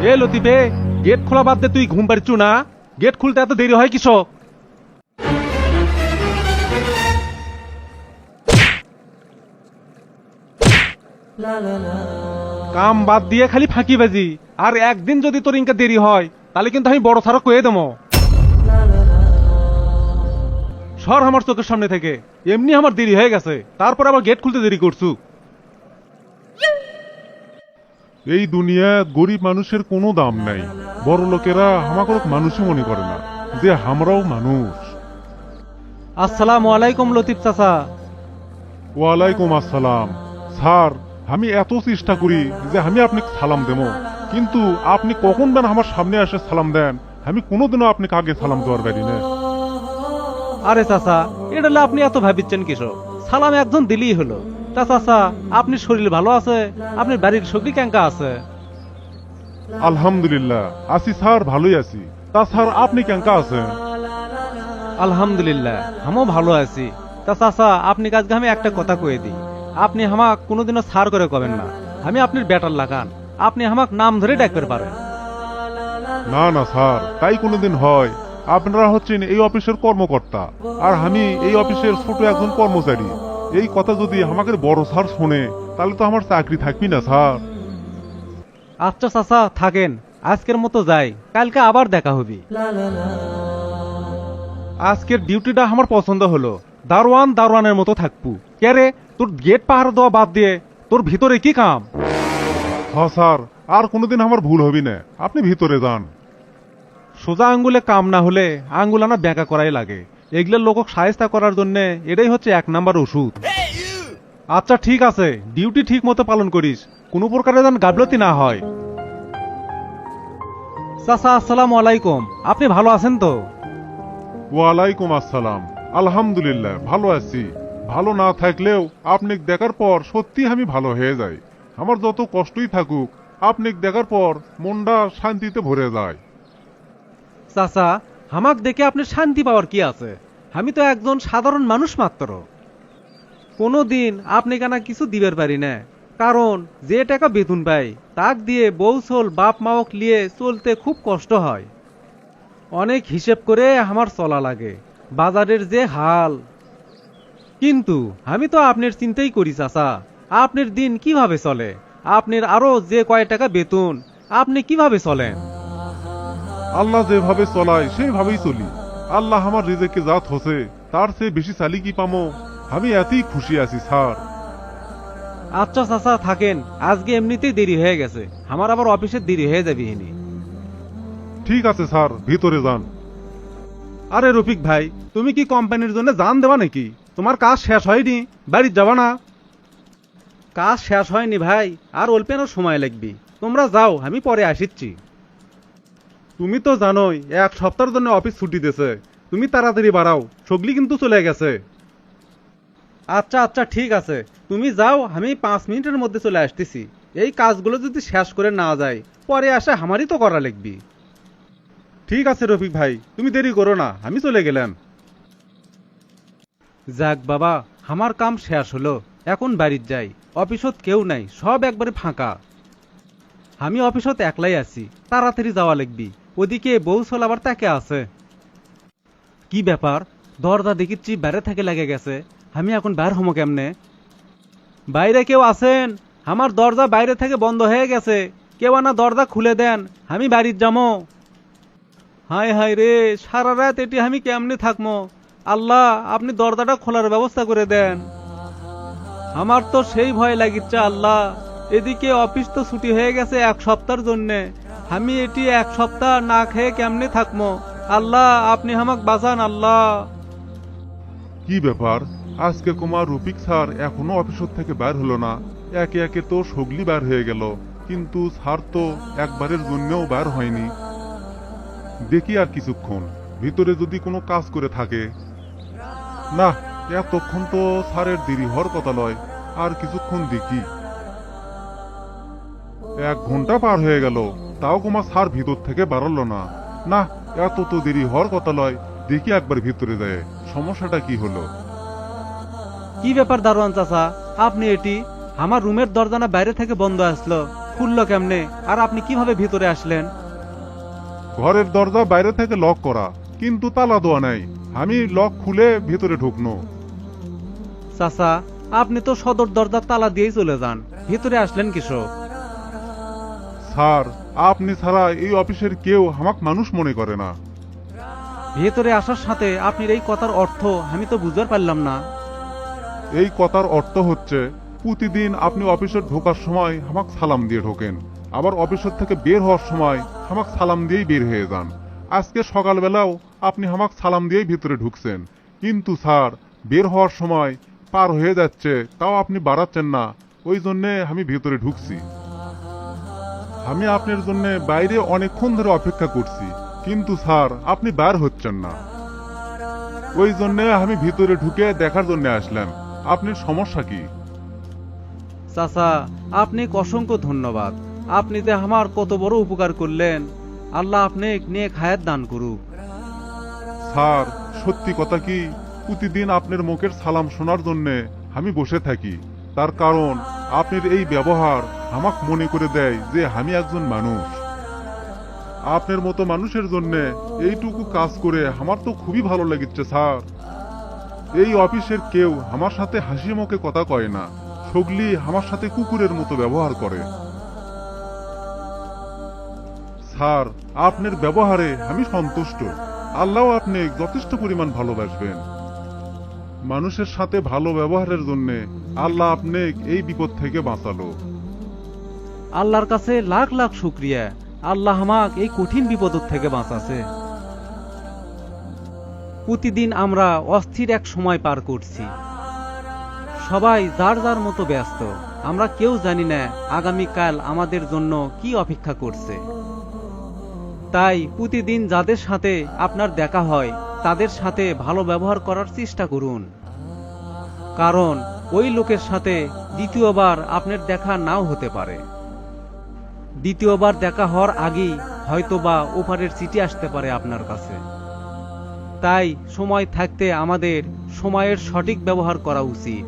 এ লতিফে, gate খোলা বাদ দে তুই, ঘুম পাড়িছু না। গেট খুলতে এত দেরি হয় কিসব কাম বাদ দিয়ে খালি ফাঁকি বাজি। আর একদিন যদি তোর ইনকা দেরি হয়, তাহলে কিন্তু আমি বড় সারা কয়ে দেবো। সর আমার চোখের সামনে থেকে। এমনি আমার দেরি হয়ে গেছে। তারপর আবার গেট খুলতে দেরি করছু। এই দুনিয়ায় গরিব মানুষের কোনো দাম নাই। বড় লোকেরা আমাকে মানুষই মনে করে না যে আমরাও মানুষ। আসসালামু আলাইকুম লতিফ চাচা। ওয়ালাইকুম আসসালাম। স্যার আমি এত চেষ্টা করি যে আমি আপনাকে সালাম দেব কিন্তু আপনি কখন দেন আমার সামনে এসে সালাম দেন আমি কোনোদিনও আপনাকে আগে সালাম দেওয়ার পারি না আরে চাচা এটা আপনি এত ভাবিচ্ছেন কিসব? সালাম একজন দিলেই হলো। তা চাচা আপনি শরীর ভালো আছে? আপনি বাড়ির শক্তি ক্যাঙ্কা আছে? আলহামদুলিল্লাহ আছি স্যার ভালোই আছি। তা স্যার আপনি কেঙ্কা আছেন? আলহামদুলিল্লাহ আমিও ভালো আছি। তা চাচা আপনি কাজকে আমি একটা কথা কয়ে দিই। আপনি আমাক কোনোদিনও সার করে কবেন না। আমি আপনার ব্যাটার লাগান। আপনি আমাক নাম ধরে ডাকতে পারেন। না না স্যার তাই কোনোদিন হয়। আপনারা হচ্ছেন এই অফিসের কর্মকর্তা। আর আমি এই অফিসের ছোট একজন কর্মচারী। এই কথা যদি আমাকে বড় স্যার শোনে তাহলে তো আমার চাকরি থাকবি না স্যার। আচ্ছা চাচা থাকেন। আজকের মতো যাই। কালকে আবার দেখা হবে। আজকের ডিউটিটা আমার পছন্দ হলো। দারোয়ান দারোয়ানের মতো থাকব। কে রে তোর গেট পাহাড় দেওয়া বাদ দিয়ে তোর ভিতরে কি কাম? হ্যাঁ স্যার আর কোনোদিন আমার ভুল হবি না। আপনি ভিতরে যান। সোজা আঙ্গুলে কাম না হলে আঙ্গুল আনা ব্যাকা করাই লাগে। এগুলো লোক সাহেস্তা করার জন্য এটাই হচ্ছে এক নাম্বার ওষুধ। আচ্ছা ঠিক আছে ডিউটি ঠিক মতো পালন করিস কোনো প্রকারে যেন গাফলতি না হয়। চাচা আসসালামু আলাইকুম আপনি ভালো আছেন তো? ওয়ালাইকুম আসসালাম আলহামদুলিল্লাহ ভালো আছি। ভালো না থাকলেও আপনি দেখার পর সত্যি আমি ভালো হয়ে যাই। আমার যত কষ্টই থাকুক আপনি দেখার পর মনটা শান্তিতে ভরে যায়। চাচা হামাক দেখে আপনি শান্তি পাওয়ার কি আছে? আমি তো একজন সাধারণ মানুষ মাত্র। কোনো দিন আপনি কেনা কিছু দিবের পারি না। কারণ যে টাকা বেতন পাই, তাক দিয়ে বৌসল বাপ মাওক নিয়ে চলতে খুব কষ্ট হয়। অনেক হিসেব করে আমার চলা লাগে, বাজারের যে হাল। কিন্তু আমি তো আপনার চিন্তাই করি, চাচা। আপনার দিন কীভাবে চলে? আপনার আরও যে কয় টাকা বেতন, আপনি কীভাবে চলেন? আল্লাহ যেভাবে চলায় সেভাবেই চলি। আল্লাহ আমার রিজেকে জাত হসে তার চেয়ে বেশি চালি কি পামো? আমি এতই খুশি আছি স্যার। আচ্ছা চাচা থাকেন। আজকে এমনিতেই দেরি হয়ে গেছে। আমার আবার অফিসে দেরি হয়ে যাবে হিনি। ঠিক আছে স্যার ভিতরে যান। আরে রফিক ভাই তুমি কি কোম্পানির জন্য জান দেবা নাকি? তোমার কাজ শেষ হয়নি বাড়ি যাবা না। কাজ শেষ হয়নি ভাই। আর অল্পেনও সময় লাগবে। তোমরা যাও আমি পরে আসিচ্ছি। তুমি তো জানোই, এক সপ্তাহের জন্য অফিস ছুটি দিয়েছে। তুমি তাড়াতাড়ি বাড়াও, সগলি কিন্তু চলে গেছে। আচ্ছা আচ্ছা ঠিক আছে। তুমি যাও, আমি পাঁচ মিনিটের মধ্যে চলে আসতেছি। এই কাজগুলো যদি শেষ করে না যায়, পরে আসে আমারই তো করা লাগবে। ঠিক আছে, রফিক ভাই, তুমি দেরি করো না, আমি চলে গেলাম। যাক বাবা, আমার কাম শেষ হলো, এখন বাড়ির যাই। অফিসত কেউ নাই, সব একবারে ফাঁকা। আমি অফিসত একলাই আছি, তাড়াতাড়ি যাওয়া লাগবি। ওদিকে বউ চল আবার তাকে আছে। কি ব্যাপার? দরজা দেখিচ্ছি বাইরে থেকে লেগে গেছে। আমি এখন বাইর হমো কেমনে? বাইরে কেউ আছেন? আমার দরজা বাইরে থেকে বন্ধ হয়ে গেছে। কেউ আনা দরজা খুলে দেন। আমি বাড়ির যাব হায় হায় রে, সারা রাত এটি আমি কেমনে থাকব আল্লাহ, আপনি দরজাটা খোলার ব্যবস্থা করে দেন। আমার তো সেই ভয় লাগিচ্ছে আল্লাহ। এদিকে অফিস তো ছুটি হয়ে গেছে এক সপ্তাহের জন্য। আমি এটি এক সপ্তাহ না খেয়ে কেমনে থাকব আল্লাহ, আপনি আমাক বাঁচান, আল্লাহ। কি ব্যাপার? আজকে কুমার রুপিক স্যার এখনও অফিসের থেকে বের হলো না। একে একে তো সগলি বের হয়ে গেল। কিন্তু স্যার তো একবারের জন্যও বের হয়নি। দেখি আর কিছুক্ষণ। ভিতরে যদি কোনো কাজ করে থাকে। না, এতক্ষণ তো স্যারের দেরি হওয়ার কথা নয়। আর কিছুক্ষণ দেখি। এক ঘণ্টা পার হয়ে গেল। তাও কুমার স্যার ভিতর থেকে বাড়ালো না। না এত তো দেরি হওয়ার কথা লয় দেখি একবার ভিতরে যায়। সমস্যাটা কি হলো? কি ব্যাপার দারোয়ান চাচা? আপনি এটি? আমার রুমের দরজা না বাইরে থেকে বন্ধ আসলো। খুললো কেমনে? আর আপনি কীভাবে ভিতরে আসলেন? ঘরের দরজা বাইরে থেকে লক করা কিন্তু তালা দেওয়া নাই। আমি লক খুলে ভিতরে ঢুকনো। চাচা আপনি তো সদর দরজার তালা দিয়েই চলে যান। ভিতরে আসলেন কৃষক স্যার আপনি ছাড়া এই অফিসের কেউ আমাক মানুষ মনে করে না। ভেতরে আসার সাথে আপনার এই কথার অর্থ আমি তো বুঝতে পারলাম না। এই কথার অর্থ হচ্ছে প্রতিদিন আপনি অফিসে ঢোকার সময় আমাক সালাম দিয়ে ঢোকেন। আবার অফিসের থেকে বের হওয়ার সময় আমাক সালাম দিয়েই বের হয়ে যান। আজকে সকালবেলাও আপনি আমাক সালাম দিয়েই ভিতরে ঢুকছেন। কিন্তু স্যার বের হওয়ার সময় পার হয়ে যাচ্ছে তাও আপনি বাড়াচ্ছেন না। ওই জন্যে আমি ভিতরে ঢুকছি। আমি আপনার জন্য বাইরে অনেকক্ষণ ধরে অপেক্ষা করছি। কিন্তু স্যার আপনি বার হচ্ছেন না। ওই জন্য আমি ভিতরে ঢুকে দেখার জন্য আসলাম। আপনার সমস্যা কি? চাচা আপনি অসংখ্য ধন্যবাদ। আপনি যে আমার কত বড় উপকার করলেন আল্লাহ আপনি নেক হায়াত দান করুক। স্যার সত্যি কথা কি? প্রতিদিন আপনার মুখের সালাম শোনার জন্য আমি বসে থাকি। তার কারণ আপনার এই ব্যবহার আমাক মনে করে দেয় যে আমি একজন মানুষ। আপনার মতো মানুষের জন্য এইটুকু কাজ করে আমার তো খুবই ভালো লেগেছে, স্যার। এই অফিসের কেউ আমার সাথে হাসি মুখে কথা কয় না। সগলি আমার সাথে কুকুরের মতো ব্যবহার করে। স্যার, আপনার ব্যবহারে আমি সন্তুষ্ট। আল্লাহ আপনি যথেষ্ট পরিমাণ ভালোবাসবেন। মানুষের সাথে ভালো ব্যবহারের জন্য আল্লাহ আপনি এই বিপদ থেকে বাঁচালো। আল্লাহর কাছে লাখ লাখ শুক্রিয়া। আল্লাহ আমাক এই কঠিন বিপদ থেকে বাঁচাছে। প্রতিদিন আমরা অস্থির এক সময় পার করছি। সবাই যার যার মতো ব্যস্ত। আমরা কেউ জানি না আগামীকাল আমাদের জন্য কি অপেক্ষা করছে। তাই প্রতিদিন যাদের সাথে আপনার দেখা হয়, তাদের সাথে ভালো ব্যবহার করার চেষ্টা করুন। কারণ ওই লোকের সাথে দ্বিতীয়বার আপনার দেখা নাও হতে পারে। দ্বিতীয়বার দেখা হওয়ার আগেই হয়তোবা ওপারের চিঠি আসতে পারে আপনার কাছে। তাই সময় থাকতে আমাদের সময়ের সঠিক ব্যবহার করা উচিত।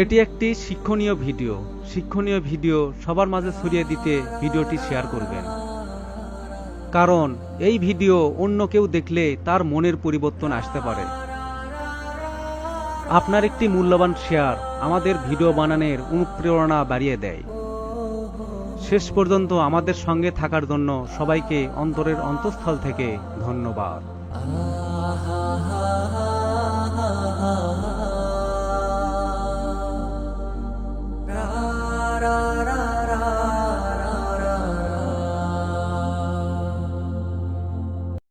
এটি একটি শিক্ষণীয় ভিডিও। শিক্ষণীয় ভিডিও সবার মাঝে ছড়িয়ে দিতে ভিডিওটি শেয়ার করবেন। কারণ এই ভিডিও অন্য কেউ দেখলে তার মনের পরিবর্তন আসতে পারে। আপনার একটি মূল্যবান শেয়ার আমাদের ভিডিও বানানোর অনুপ্রেরণা বাড়িয়ে দেয়। শেষ পর্যন্ত আমাদের সঙ্গে থাকার জন্য সবাইকে অন্তরের অন্তঃস্থল থেকে ধন্যবাদ।